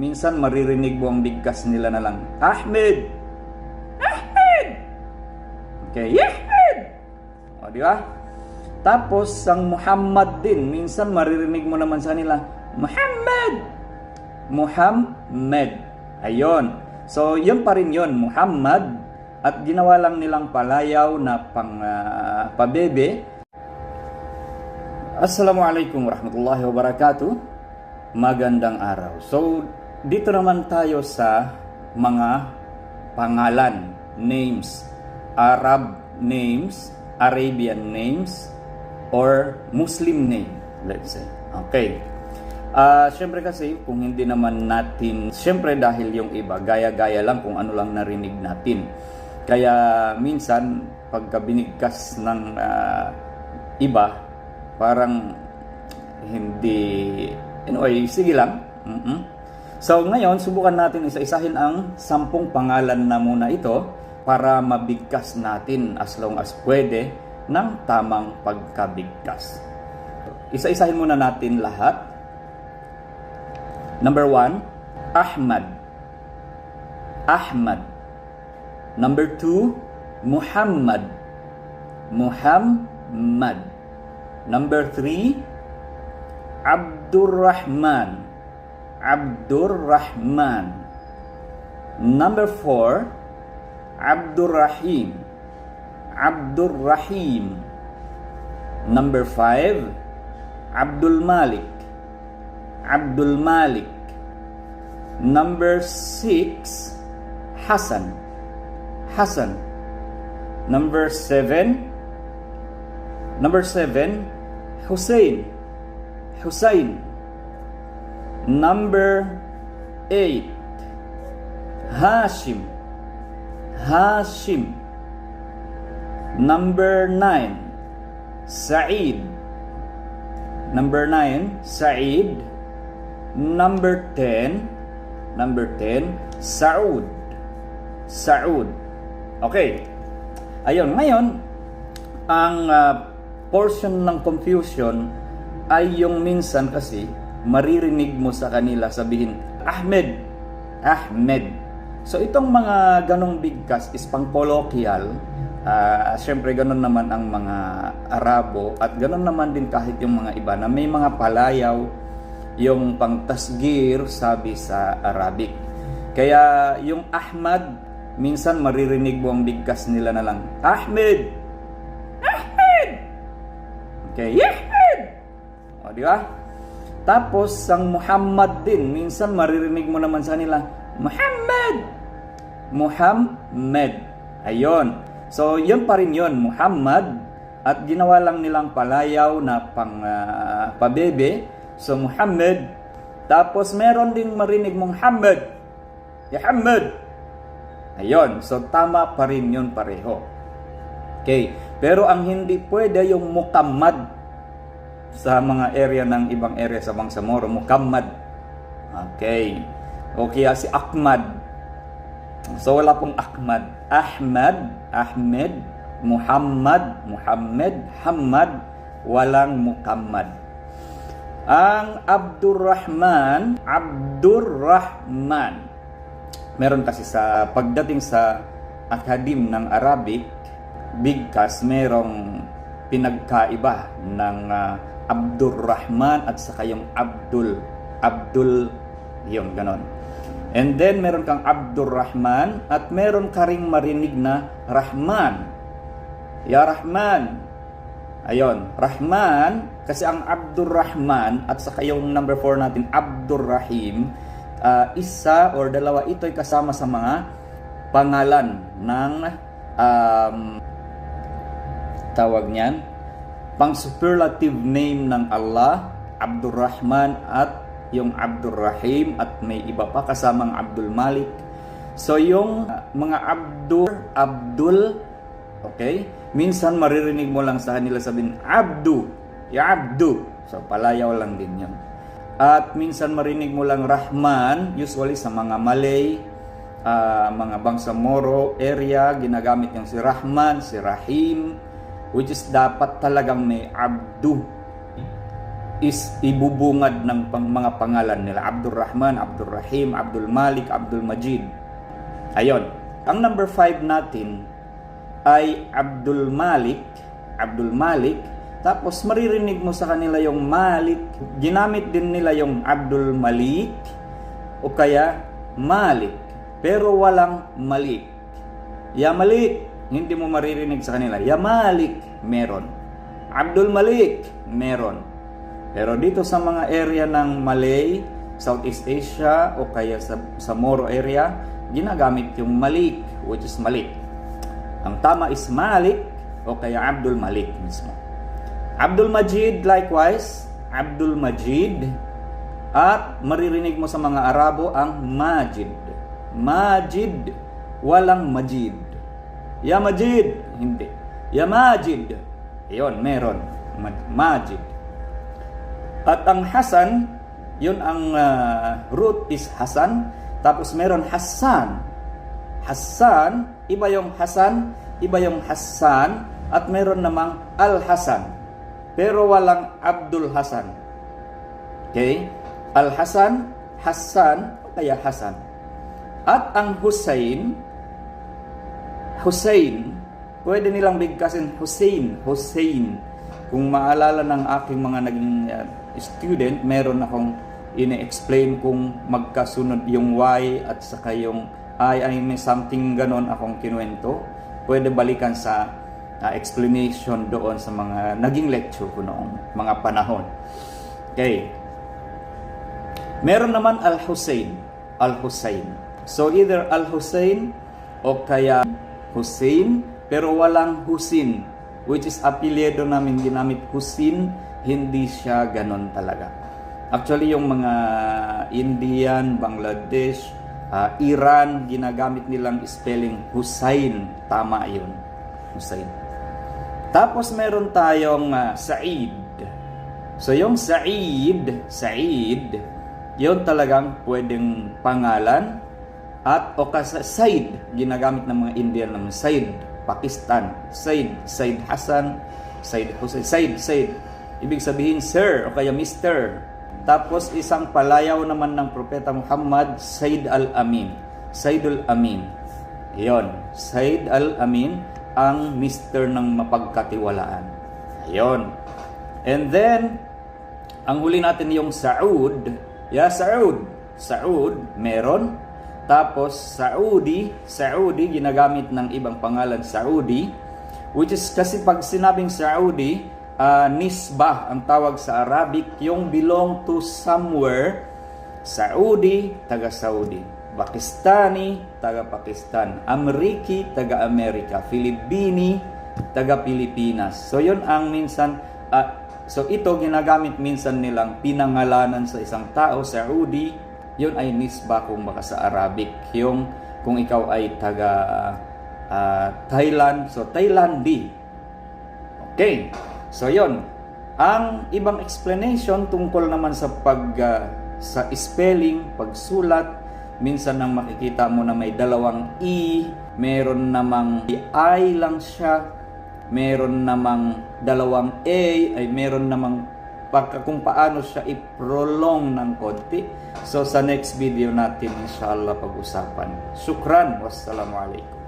Minsan maririnig mo ang bigkas nila na lang, Ahmed! Ahmed! Okay, Ahmed! O, di ba? Tapos, ang Muhammad din, minsan maririnig mo naman sa nila, Muhammad! Muhammad. Ayon. So, yun pa rin yun, Muhammad. At ginawa lang nilang palayaw na pang ah, pabebe. Assalamualaikum warahmatullahi wabarakatuh. Magandang araw. So, dito naman tayo sa mga pangalan, names, Arab names, Arabian names, or Muslim name, let's say. Okay. Ah, syempre kasi kung hindi naman natin, syempre dahil yung iba gaya-gaya lang kung ano lang narinig natin. Kaya minsan pagka binigkas ng ah, iba, parang hindi anyway, sige lang. Mhm. So ngayon, subukan natin isa-isahin ang sampung pangalan na muna ito para mabigkas natin as long as pwede ng tamang pagkabigkas. Isa-isahin muna natin lahat. Number one, Ahmad. Ahmad. Number two, Muhammad. Muhammad. Number three, Abdurrahman. Abdurrahman. Number four, Abdurrahim. Abdurrahim. Number five, Abdul Malik. Abdul Malik. Number six, Hassan. Hassan. Number seven, number seven, Hussein. Hussein. Number eight, Hashim. Hashim. Number nine, Said. Number nine, Said. Number 10, number 10, Saud. Saud. Okay. Ayun, ngayon, ang ah, portion ng confusion ay yung minsan kasi maririnig mo sa kanila sabihin, Ahmed, Ahmed. So itong mga ganong bigkas is pang colloquial. Ah, Siyempre ganon naman ang mga Arabo at ganon naman din kahit yung mga iba na may mga palayaw yung pang tasgir sabi sa Arabic. Kaya yung Ahmad, minsan maririnig mo ang bigkas nila na lang, Ahmed! Ahmed! Okay, Ahmed! O, di ba? Tapos, ang Muhammad din, minsan maririnig mo naman sa nila, Muhammad! Muhammad. Ayon. So, yun pa rin yun, Muhammad. At ginawa lang nilang palayaw na pang ah, pabebe. So, Muhammad. Tapos, meron ding marinig Muhammad. Muhammad. Ayon. So, tama pa rin yun pareho. Okay. Pero ang hindi pwede yung Muhammad sa mga area ng ibang area sa Bangsamoro, Muhammad. Okay. O kaya si Ahmad. So wala pong Ahmad. Ahmad, Ahmed, Muhammad, Muhammad, Hamad, walang Muhammad. Ang Abdurrahman, Abdurrahman. Meron kasi sa pagdating sa akadim ng Arabic, bigkas merong pinagkaiba ng ah, Abdurrahman at saka yung Abdul. Abdul, yung ganon. And then meron kang Abdurrahman at meron ka ring marinig na Rahman. Ya Rahman. Ayon, Rahman kasi ang Abdurrahman at saka yung number 4 natin Abdurrahim ah, isa or dalawa ito ay kasama sa mga pangalan ng um, tawag niyan. Pang superlative name ng Allah Abdurrahman at yung Abdurrahim at may iba pa kasamang Abdul Malik. So yung uh, mga Abdur Abdul okay? Minsan maririnig mo lang sa kanila sabihin Abdu ya Abdu. So palayaw lang din yun. At minsan marinig mo lang Rahman usually sa mga Malay ah, mga Bangsamoro area ginagamit yung si Rahman si Rahim which is dapat talagang may abdu is ibubungad ng pang, mga pangalan nila. Abdul Rahman, Abdul Rahim, Abdul Malik, Abdul Majid. Ayon. Ang number 5 natin ay Abdul Malik. Abdul Malik. Tapos maririnig mo sa kanila yung Malik. Ginamit din nila yung Abdul Malik o kaya Malik. Pero walang Malik. Ya Malik, hindi mo maririnig sa kanila. Ya Malik, meron. Abdul Malik, meron. Pero dito sa mga area ng Malay, Southeast Asia o kaya sa, sa Moro area, ginagamit yung Malik, which is Malik. Ang tama is Malik o kaya Abdul Malik mismo. Abdul Majid likewise, Abdul Majid at maririnig mo sa mga Arabo ang Majid. Majid, walang Majid. Ya Majid, hindi. Ya Majid, yon meron. Ma- Majid. At ang Hasan, yun ang ah, root is Hasan. Tapos meron Hassan. Hassan, iba yung Hasan, iba yung Hassan, at meron namang Al-Hasan. Pero walang Abdul Hasan. Okay? Al-Hasan, Hassan, kaya Hasan. At ang Hussein, Hussein, pwede nilang bigkasin Hussein, Hussein. Kung maalala ng aking mga naging uh, student, meron akong ine-explain kung magkasunod yung Y at saka yung I, ay may something ganon akong kinuwento. Pwede balikan sa uh, explanation doon sa mga naging lecture ko noong mga panahon. Okay. Meron naman Al-Hussein. Al-Hussein. So either Al-Hussein o kaya Hussein pero walang Husin which is apelyido namin ginamit Husin hindi siya ganon talaga. Actually yung mga Indian, Bangladesh, ah, Iran ginagamit nilang spelling Hussein. Tama 'yun. Hussein. Tapos meron tayong ah, Said. So yung Said, Said, yun talagang pwedeng pangalan at o Said, ginagamit ng mga Indian ng Said, Pakistan, Said, Said Hassan, Said Hussein, Said, Said. Ibig sabihin sir o kaya mister. Tapos isang palayaw naman ng Propeta Muhammad, Said al-Amin. Saidul Amin. Yon, Said al-Amin ang mister ng mapagkatiwalaan. Ayon. And then, ang huli natin yung Saud. Ya, Saud. Saud, meron. Tapos, Saudi. Saudi, ginagamit ng ibang pangalan Saudi. Which is, kasi pag sinabing Saudi, ah, nisbah ang tawag sa Arabic, yung belong to somewhere. Saudi, taga-Saudi. Pakistani, taga-Pakistan. Ameriki, taga-Amerika. Filipini, taga-Pilipinas. So, yun ang minsan, ah, so ito ginagamit minsan nilang pinangalanan sa isang tao, Saudi, yun ay nisba kung baka sa Arabic. Yung kung ikaw ay taga ah, Thailand, so Thailandi. Okay. So yun. Ang ibang explanation tungkol naman sa pag ah, sa spelling, pagsulat, minsan nang makikita mo na may dalawang E, meron namang I lang siya, meron namang dalawang A, ay meron namang pagka kung paano siya i-prolong ng konti. So sa next video natin inshallah pag-usapan. Shukran. Wassalamualaikum.